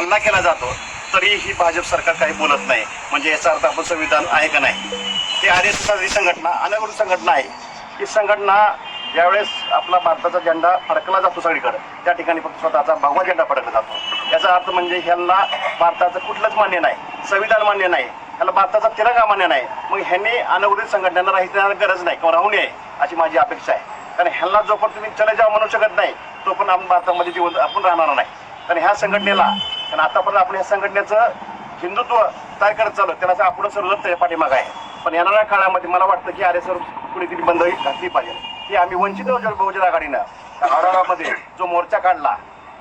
हल्ला केला जातो तरीही भाजप सरकार काही बोलत नाही. म्हणजे याचा अर्थ आपण संविधान आहे का नाही? ते आर एस एस ही संघटना अनागोरी संघटना आहे. ही संघटना ज्यावेळेस आपला भारताचा झेंडा फडकला जातो सगळीकडे त्या ठिकाणी फक्त स्वतःचा भगवा झेंडा फडकला जातो. याचा अर्थ म्हणजे ह्यांना भारताचं कुठलंच मान्य नाही संविधान मान्य नाही ह्याला भारताचा तिरंगा मान्य नाही. मग ह्यांनी अनवृत्त संघटनांना राहण्याची गरज नाही किंवा राहू नये अशी माझी अपेक्षा आहे. कारण ह्यांना जोपर्यंत तुम्ही चले जावं म्हणू शकत नाही तोपर्यंत आपण भारतामध्ये जीवन आपण राहणार नाही. कारण ह्या संघटनेला कारण आतापर्यंत आपण या संघटनेचं हिंदुत्व काय करत चालू त्याला आपण सर्वच पाठीमाग आहे. पण येणाऱ्या काळामध्ये मला वाटतं की अरे सर कुणीतरी बंद घातली पाहिजे. की आम्ही वंचित बहुजन आघाडीनं औरंगाबादमध्ये जो मोर्चा काढला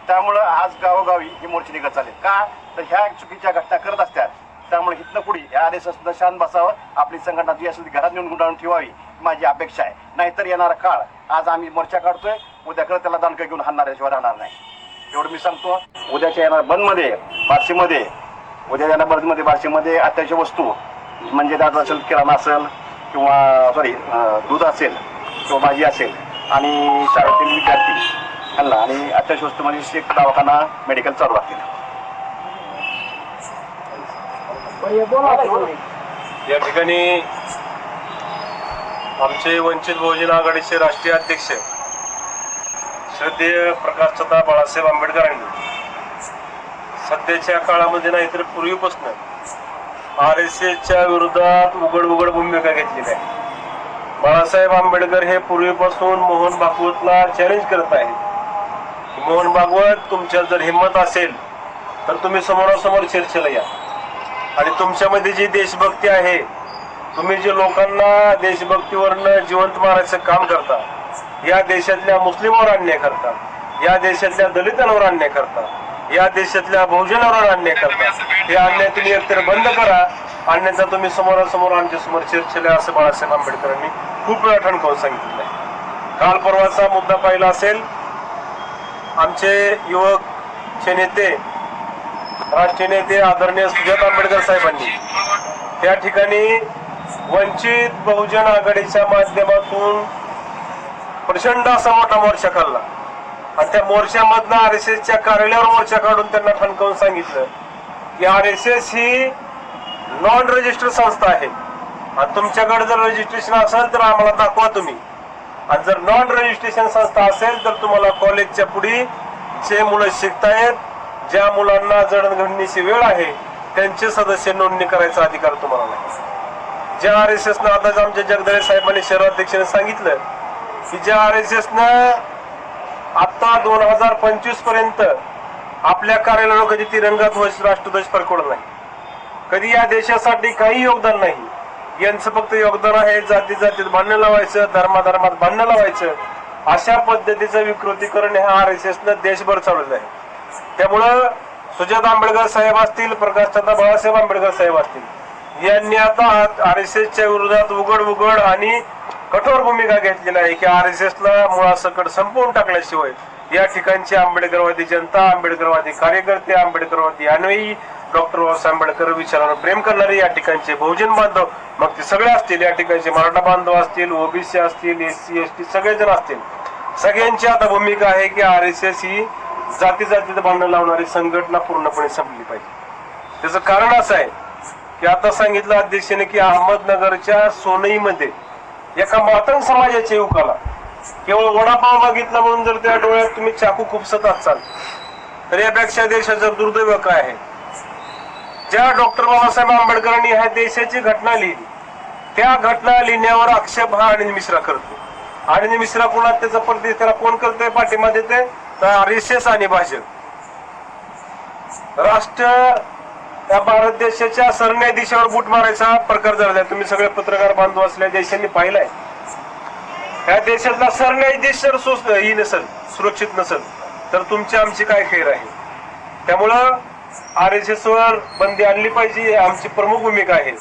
त्यामुळं आज गावोगावी ही मोर्चे निघत चालेल. का? तर ह्या चुकीच्या घटना करत असतात. त्यामुळे इथनं पुढे या आर एस एसनं शांत बसावं आपली संघटना जी असेल ती घरात नेऊन गुंडाळून ठेवावी ही माझी अपेक्षा आहे. नाहीतर येणारा काळ आज आम्ही मोर्चा काढतोय उद्याकडे त्याला दानकं घेऊन हाणणाऱ्याशिवाय राहणार नाही. एवढं मी सांगतो उद्याच्या येणार बंदमध्ये बार्शीमध्ये. उद्या येणार बंदमध्ये बार्शीमध्ये अत्यावश्यक वस्तू म्हणजे त्यात असेल किराणा असेल किंवा सॉरी दूध असेल किंवा भाजी असेल आणि शाळेतील विद्यार्थी यांना आणि अत्यावश्यक वस्तू म्हणजे एक दवाखाना मेडिकल चालू राहतील. या ठिकाणी आमचे वंचित बहुजन आघाडीचे राष्ट्रीय अध्यक्ष श्रद्धेय प्रकाशचंदा बाळासाहेब आंबेडकरांनी. सध्याच्या काळामध्ये नाही तर पूर्वीपासून आर एस एसच्या विरोधात उघड उघड भूमिका घेतलेली आहे. बाळासाहेब आंबेडकर हे पूर्वीपासून मोहन भागवतला चॅलेंज करत आहेत. मोहन भागवत तुमच्या जर हिंमत असेल तर तुम्ही समोरासमोर चर्चेला या. आणि तुमच्यामध्ये जी देशभक्ती आहे तुम्ही जे लोकांना देशभक्तीवरनं जिवंत मारायचं काम करता या देशातल्या मुस्लिमांवर अन्याय करतात या देशातल्या दलितांवर अन्याय करतात या देशातल्या बहुजनावर अन्याय करतात हे अन्याय तुम्ही एकतर बंद करा आणण्याचा तुम्ही समोरासमोर आमच्यासमोर चर्चेला असं बाळासाहेब आंबेडकरांनी खूप वेळा ठणकावून सांगितलेलं आहे काल परवाचा मुद्दा पाहिला असेल आमचे युवकचे नेते राष्ट्रीय नेते आदरणीय सुजात आंबेडकर साहेबांनी त्या ठिकाणी वंचित बहुजन आघाडीच्या माध्यमातून प्रचंड असा मोठा मोर्चा काढला. आणि त्या मोर्चामधनं आर एस एसच्या कार्यालयावर मोर्चा काढून त्यांना ठणकावून सांगितलं की आर एस एस ही नॉन रजिस्टर संस्था आहे. आणि तुमच्याकडे जर रजिस्ट्रेशन असेल तर आम्हाला दाखवा तुम्ही. आणि जर नॉन रजिस्ट्रेशन संस्था असेल तर तुम्हाला कॉलेजच्या पुढे जे मुलं शिकतायत ज्या मुलांना जडणघडणीची वेळ आहे त्यांचे सदस्य नोंदणी करायचा अधिकार तुम्हाला नाही. ज्या आर एस एसनं आताच आमच्या जगदळे साहेबांनी शहराध्यक्षांनी सांगितलं की आर एस एसनं आत्ता दोन हजार पंचवीसपर्यंत आपल्या कार्यालयावर कधी तिरंगा ध्वज राष्ट्रध्वज फडकवला नाही. कधी या देशासाठी काही योगदान नाही. यांचं फक्त योगदान आहे जाती जातीत भांडणं लावायचं धर्माधर्मात भांडणं लावायचं. अशा पद्धतीचं विकृतीकरण ह्या आर एस एसनं देशभर चालवलं आहे. त्यामुळं सुजात आंबेडकर साहेब असतील प्रकाशचंद्र बाळासाहेब आंबेडकर साहेब असतील यांनी आता आर एस एसच्या विरोधात उघड उघड आणि कठोर भूमिका घेतलेली आहे की आर एस एसला मुळासकट संपवून टाकल्याशिवाय या ठिकाणची आंबेडकरवादी जनता आंबेडकरवादी कार्यकर्ते आंबेडकरवादी अन्वयी डॉक्टर बाबासाहेब आंबेडकर विचारावर प्रेम करणारे या ठिकाणचे बहुजन बांधव मग ते सगळे असतील या ठिकाणचे मराठा बांधव असतील ओबीसी असतील एस सी एस टी सगळेजण असतील. सगळ्यांची आता भूमिका आहे की आर एस एस ही जाती जातीचं भांडण लावणारी संघटना पूर्णपणे संपली पाहिजे. त्याचं कारण असं आहे की आता सांगितलं अध्यक्षाने की अहमदनगरच्या सोनईमध्ये एका मातंग समाजाच्या युवकाला. केवळ वडापाव मागितला म्हणून जर त्या डोळ्यात तुम्ही चाकू खुपसत असाल तर यापेक्षा देशाचं दुर्दैव काय आहे? ज्या डॉक्टर बाबासाहेब आंबेडकरांनी ह्या देशाची घटना लिहिली त्या घटना लिहिण्यावर आक्षेप हा अनिल मिश्रा करतो. अनिल मिश्रा कोणा त्याचा प्रति त्याला कोण करतोय पाठिंबा देते तर आर आणि भाजप. राष्ट्र या भारत देशाच्या सरन्यायाधीशावर बूट मारायचा प्रकार झाला तुम्ही सगळे पत्रकार बांधव असल्या देशांनी पाहिलाय. या देशातला सरन्यायाधीश जर सुस- ही नसेल सुरक्षित नसेल तर तुमची आमची काय खेळ आहे? त्यामुळं आर एस एस वर बंदी आणली पाहिजे आमची प्रमुख भूमिका आहे.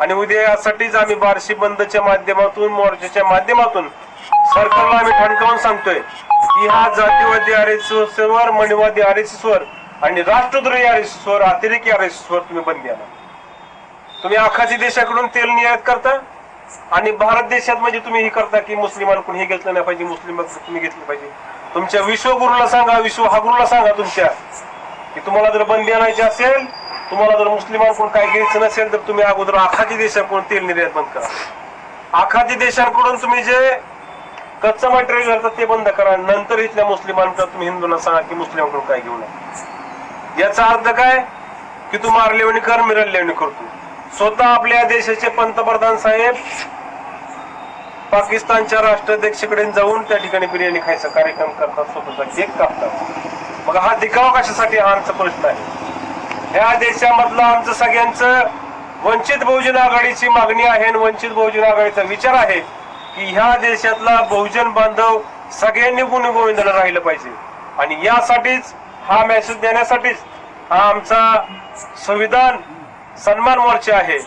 आणि उद्या यासाठीच आम्ही बार्शी बंदच्या माध्यमातून मोर्चाच्या माध्यमातून सरकारला आम्ही ठणकावून सांगतोय की हा जातीवादी आर एस एस वर मणिवादी आर एस एस वर आणि राष्ट्रद्रोही अरेस्टवर अतिरेकी अरेस्टवर तुम्ही बंदी आणा तुम्ही आखाती देशाकडून तेल निर्यात करता आणि भारत देशात म्हणजे तुम्ही हे करता की मुस्लिमांकडून हे घेतलं नाही पाहिजे मुस्लिम तुम्ही घेतलं पाहिजे. तुमच्या विश्वगुरूला सांगा विश्व हा गुरुला सांगा तुमच्या की तुम्हाला जर बंदी आणायची असेल तुम्हाला जर मुस्लिमांकडून काय घ्यायचं नसेल तर तुम्ही अगोदर आखाती देशाकडून तेल निर्यात बंद करा. आखाती देशांकडून तुम्ही जे कच्चं मटेरियल घालतात ते बंद करा. नंतर इथल्या मुस्लिमांकडे तुम्ही हिंदूंना सांगा की मुस्लिमांकडून काय घेऊ नका. याचा अर्थ काय? की तू मारलेवणी कर मिरलेवणी करतो. स्वतः आपल्या देशाचे पंतप्रधान साहेब पाकिस्तानच्या राष्ट्राध्यक्षकडे जाऊन त्या ठिकाणी बिर्याणी खायचा कार्यक्रम करतात स्वतःचा केक कापतात. मग हा दिखावा कशासाठी? हा आमचा प्रश्न आहे. ह्या देशामधलं आमचं सगळ्यांचं वंचित बहुजन आघाडीची मागणी आहे आणि वंचित बहुजन आघाडीचा विचार आहे की ह्या देशातला बहुजन बांधव सगळ्यांनी गुणी राहिलं पाहिजे. आणि यासाठीच हा मेसेज देण्यासाठीच हा आमचा संविधान सन्मान मोर्चा आहे.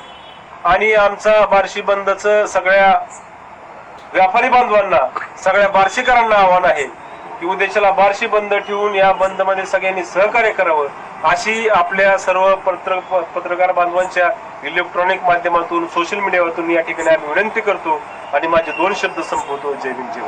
आणि आमचा बार्शी बंदचं सगळ्या व्यापारी बांधवांना सगळ्या बार्शीकरांना आव्हान आहे की उद्देशाला बार्शी बंद ठेवून या बंदमध्ये सगळ्यांनी सहकार्य करावं अशी आपल्या सर्व पत्र पत्रकार बांधवांच्या इलेक्ट्रॉनिक माध्यमातून सोशल मीडियावरून या ठिकाणी आम्ही विनंती करतो. आणि माझे दोन शब्द संपवतो. जय भीम जय